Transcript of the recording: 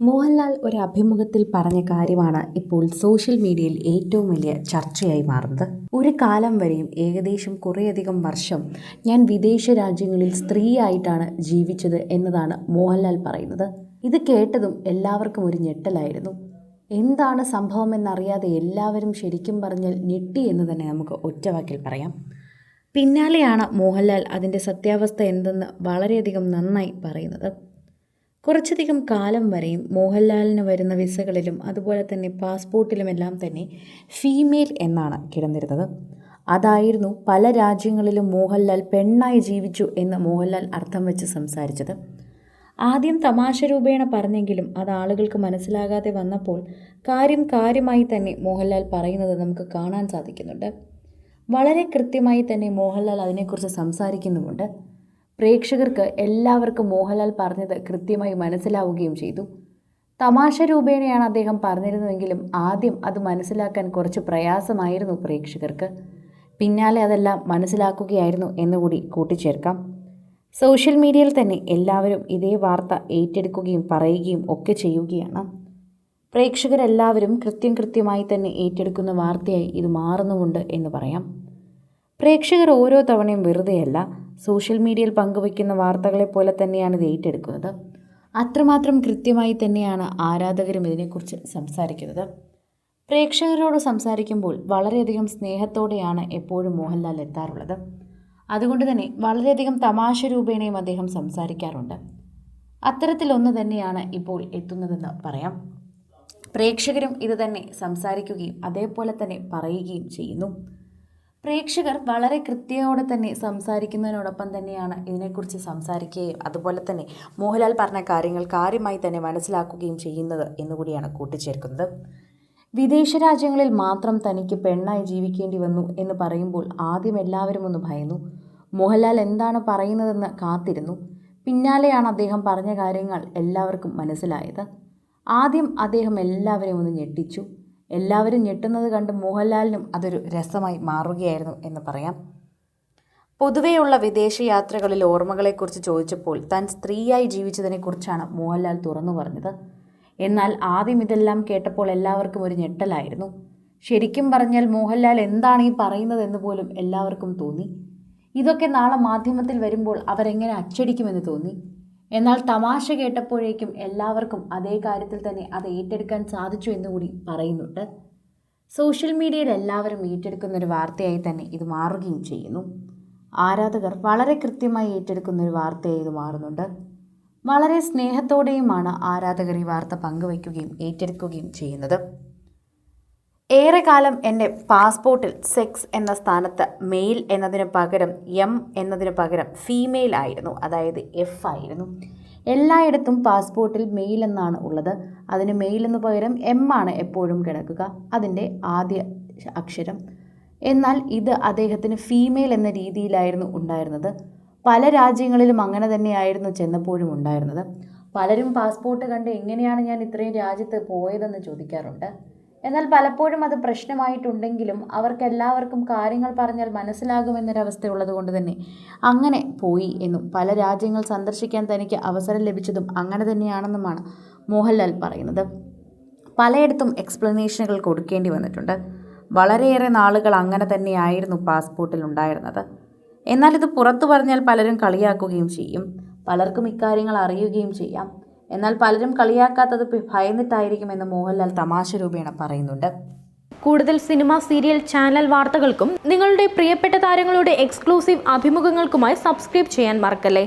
മോഹൻലാൽ ഒരു അഭിമുഖത്തിൽ പറഞ്ഞ കാര്യമാണ് ഇപ്പോൾ സോഷ്യൽ മീഡിയയിൽ ഏറ്റവും വലിയ ചർച്ചയായി മാറുന്നത്. ഒരു കാലം വരെയും ഏകദേശം കുറേയധികം വർഷം ഞാൻ വിദേശ രാജ്യങ്ങളിൽ സ്ത്രീയായിട്ടാണ് ജീവിച്ചത് എന്നതാണ് മോഹൻലാൽ പറയുന്നത്. ഇത് കേട്ടതും എല്ലാവർക്കും ഒരു ഞെട്ടലായിരുന്നു. എന്താണ് സംഭവമെന്നറിയാതെ എല്ലാവരും ശരിക്കും പറഞ്ഞാൽ ഞെട്ടി എന്ന് തന്നെ നമുക്ക് ഒറ്റവാക്കിൽ പറയാം. പിന്നാലെയാണ് മോഹൻലാൽ അതിന്റെ സത്യാവസ്ഥ എന്തെന്ന് വളരെയധികം നന്നായി പറയുന്നത്. കുറച്ചധികം കാലം വരെയും മോഹൻലാലിന് വരുന്ന വിസകളിലും അതുപോലെ തന്നെ പാസ്പോർട്ടിലുമെല്ലാം തന്നെ ഫീമെയിൽ എന്നാണ് കിടന്നിരുന്നത്. അതായിരുന്നു പല രാജ്യങ്ങളിലും മോഹൻലാൽ പെണ്ണായി ജീവിച്ചു എന്ന് മോഹൻലാൽ അർത്ഥം വെച്ച് സംസാരിച്ചത്. ആദ്യം തമാശ രൂപേണ പറഞ്ഞെങ്കിലും അത് ആളുകൾക്ക് മനസ്സിലാകാതെ വന്നപ്പോൾ കാര്യം കാര്യമായി തന്നെ മോഹൻലാൽ പറയുന്നത് നമുക്ക് കാണാൻ സാധിക്കുന്നുണ്ട്. വളരെ കൃത്യമായി തന്നെ മോഹൻലാൽ അതിനെക്കുറിച്ച് സംസാരിക്കുന്നുമുണ്ട്. പ്രേക്ഷകർക്ക് എല്ലാവർക്കും മോഹൻലാൽ പറഞ്ഞത് കൃത്യമായി മനസ്സിലാവുകയും ചെയ്തു. തമാശ രൂപേണയാണ് അദ്ദേഹം പറഞ്ഞിരുന്നതെങ്കിലും ആദ്യം അത് മനസ്സിലാക്കാൻ കുറച്ച് പ്രയാസമായിരുന്നു പ്രേക്ഷകർക്ക്. പിന്നാലെ അതെല്ലാം മനസ്സിലാക്കുകയായിരുന്നു എന്നുകൂടി കൂട്ടിച്ചേർക്കാം. സോഷ്യൽ മീഡിയയിൽ തന്നെ എല്ലാവരും ഇതേ വാർത്ത ഏറ്റെടുക്കുകയും പറയുകയും ഒക്കെ ചെയ്യുകയാണ്. പ്രേക്ഷകരെല്ലാവരും കൃത്യം കൃത്യമായി തന്നെ ഏറ്റെടുക്കുന്ന വാർത്തയായി ഇത് മാറുന്നുമുണ്ട് എന്ന് പറയാം. പ്രേക്ഷകർ ഓരോ തവണയും വെറുതെയല്ല സോഷ്യൽ മീഡിയയിൽ പങ്കുവയ്ക്കുന്ന വാർത്തകളെ പോലെ തന്നെയാണ് ഇത് ഏറ്റെടുക്കുന്നത്. അത്രമാത്രം കൃത്യമായി തന്നെയാണ് ആരാധകരും ഇതിനെക്കുറിച്ച് സംസാരിക്കുന്നത്. പ്രേക്ഷകരോട് സംസാരിക്കുമ്പോൾ വളരെയധികം സ്നേഹത്തോടെയാണ് എപ്പോഴും മോഹൻലാൽ എത്താറുള്ളത്. അതുകൊണ്ട് തന്നെ വളരെയധികം തമാശ രൂപേണയും അദ്ദേഹം സംസാരിക്കാറുണ്ട്. അത്തരത്തിലൊന്ന് തന്നെയാണ് ഇപ്പോൾ എത്തുന്നതെന്ന് പറയാം. പ്രേക്ഷകരും ഇത് തന്നെ സംസാരിക്കുകയും അതേപോലെ തന്നെ പറയുകയും ചെയ്യുന്നു. പ്രേക്ഷകർ വളരെ കൃത്യയോടെ തന്നെ സംസാരിക്കുന്നതിനോടൊപ്പം തന്നെയാണ് ഇതിനെക്കുറിച്ച് സംസാരിക്കുകയും അതുപോലെ തന്നെ മോഹൻലാൽ പറഞ്ഞ കാര്യങ്ങൾ കാര്യമായി തന്നെ മനസ്സിലാക്കുകയും ചെയ്യുന്നത് എന്നുകൂടിയാണ് കൂട്ടിച്ചേർക്കുന്നത്. വിദേശ രാജ്യങ്ങളിൽ മാത്രം തനിക്ക് പെണ്ണായി ജീവിക്കേണ്ടി വന്നു എന്ന് പറയുമ്പോൾ ആദ്യം എല്ലാവരും ഒന്ന് ഭയന്നു. മോഹൻലാൽ എന്താണ് പറയുന്നതെന്ന് കാത്തിരുന്നു. പിന്നാലെയാണ് അദ്ദേഹം പറഞ്ഞ കാര്യങ്ങൾ എല്ലാവർക്കും മനസ്സിലായത്. ആദ്യം അദ്ദേഹം എല്ലാവരെയും ഒന്ന് ഞെട്ടിച്ചു. എല്ലാവരും ഞെട്ടുന്നത് കണ്ട് മോഹൻലാലിനും അതൊരു രസമായി മാറുകയായിരുന്നു എന്ന് പറയാം. പൊതുവെയുള്ള വിദേശ യാത്രകളിൽ ഓർമ്മകളെക്കുറിച്ച് ചോദിച്ചപ്പോൾ താൻ സ്ത്രീയായി ജീവിച്ചതിനെക്കുറിച്ചാണ് മോഹൻലാൽ തുറന്നു പറഞ്ഞത്. എന്നാൽ ആദ്യം ഇതെല്ലാം കേട്ടപ്പോൾ എല്ലാവർക്കും ഒരു ഞെട്ടലായിരുന്നു. ശരിക്കും പറഞ്ഞാൽ മോഹൻലാൽ എന്താണ് ഈ പറയുന്നതെന്ന് പോലും എല്ലാവർക്കും തോന്നി. ഇതൊക്കെ നാളെ മാധ്യമത്തിൽ വരുമ്പോൾ അവരെങ്ങനെ അച്ചടിക്കുമെന്ന് തോന്നി. എന്നാൽ തമാശ കേട്ടപ്പോഴേക്കും എല്ലാവർക്കും അതേ കാര്യത്തിൽ തന്നെ അത് ഏറ്റെടുക്കാൻ സാധിച്ചു എന്നുകൂടി പറയുന്നുണ്ട്. സോഷ്യൽ മീഡിയയിൽ എല്ലാവരും ഏറ്റെടുക്കുന്ന ഒരു വാർത്തയായി തന്നെ ഇത് മാറുകയും ചെയ്യുന്നു. ആരാധകർ വളരെ കൃത്യമായി ഏറ്റെടുക്കുന്ന ഒരു വാർത്തയായി ഇത് മാറുന്നുണ്ട്. വളരെ സ്നേഹത്തോടെയുമാണ് ആരാധകർ ഈ വാർത്ത പങ്കുവയ്ക്കുകയും ഏറ്റെടുക്കുകയും ചെയ്യുന്നത്. ഏറെക്കാലം എന്റെ പാസ്പോർട്ടിൽ സെക്സ് എന്ന സ്ഥാനത്ത് മെയിൽ എന്നതിന് പകരം എം എന്നതിന് പകരം ഫീമെയിൽ ആയിരുന്നു. അതായത് എഫ് ആയിരുന്നു. എല്ലായിടത്തും പാസ്പോർട്ടിൽ മെയിൽ എന്നാണ് ഉള്ളത്. അതിന് മെയിൽ എന്ന് പകരം എം ആണ് എപ്പോഴും കിടക്കുക. അതിന്റെ ആദ്യ അക്ഷരം. എന്നാൽ ഇത് അദ്ദേഹത്തിന് ഫീമെയിൽ എന്ന രീതിയിലായിരുന്നു ഉണ്ടായിരുന്നത്. പല രാജ്യങ്ങളിലും അങ്ങനെ തന്നെയായിരുന്നു ചെന്നപ്പോഴും ഉണ്ടായിരുന്നത്. പലരും പാസ്പോർട്ട് കണ്ട് എങ്ങനെയാണ് ഞാൻ ഇത്രയും രാജ്യത്ത് പോയതെന്ന് ചോദിക്കാറുണ്ട്. എന്നാൽ പലപ്പോഴും അത് പ്രശ്നമായിട്ടുണ്ടെങ്കിലും അവർക്കെല്ലാവർക്കും കാര്യങ്ങൾ പറഞ്ഞാൽ മനസ്സിലാകുമെന്നൊരവസ്ഥ ഉള്ളതുകൊണ്ട് തന്നെ. അങ്ങനെ പോയി എന്നും പല രാജ്യങ്ങൾ സന്ദർശിക്കാൻ തനിക്ക് അവസരം ലഭിച്ചതും അങ്ങനെ തന്നെയാണെന്നുമാണ് മോഹൻലാൽ പറയുന്നത്. പലയിടത്തും എക്സ്പ്ലനേഷനുകൾ കൊടുക്കേണ്ടി വന്നിട്ടുണ്ട്. വളരെയേറെ നാളുകൾ അങ്ങനെ തന്നെയായിരുന്നു പാസ്പോർട്ടിൽ ഉണ്ടായിരുന്നത്. എന്നാൽ ഇത് പുറത്തു പറഞ്ഞാൽ പലരും കളിയാക്കുകയും ചെയ്യും. പലർക്കും ഇക്കാര്യങ്ങൾ അറിയുകയും ചെയ്യാം. എന്നാൽ പലരും കളിയാക്കാത്തത് ഭയന്നിട്ടായിരിക്കുമെന്ന് മോഹൻലാൽ തമാശ രൂപേണ പറയുന്നുണ്ട്. കൂടുതൽ സിനിമ സീരിയൽ ചാനൽ വാർത്തകൾക്കും നിങ്ങളുടെ പ്രിയപ്പെട്ട താരങ്ങളുടെ എക്സ്ക്ലൂസീവ് അഭിമുഖങ്ങൾക്കുമായി സബ്സ്ക്രൈബ് ചെയ്യാൻ മറക്കല്ലേ?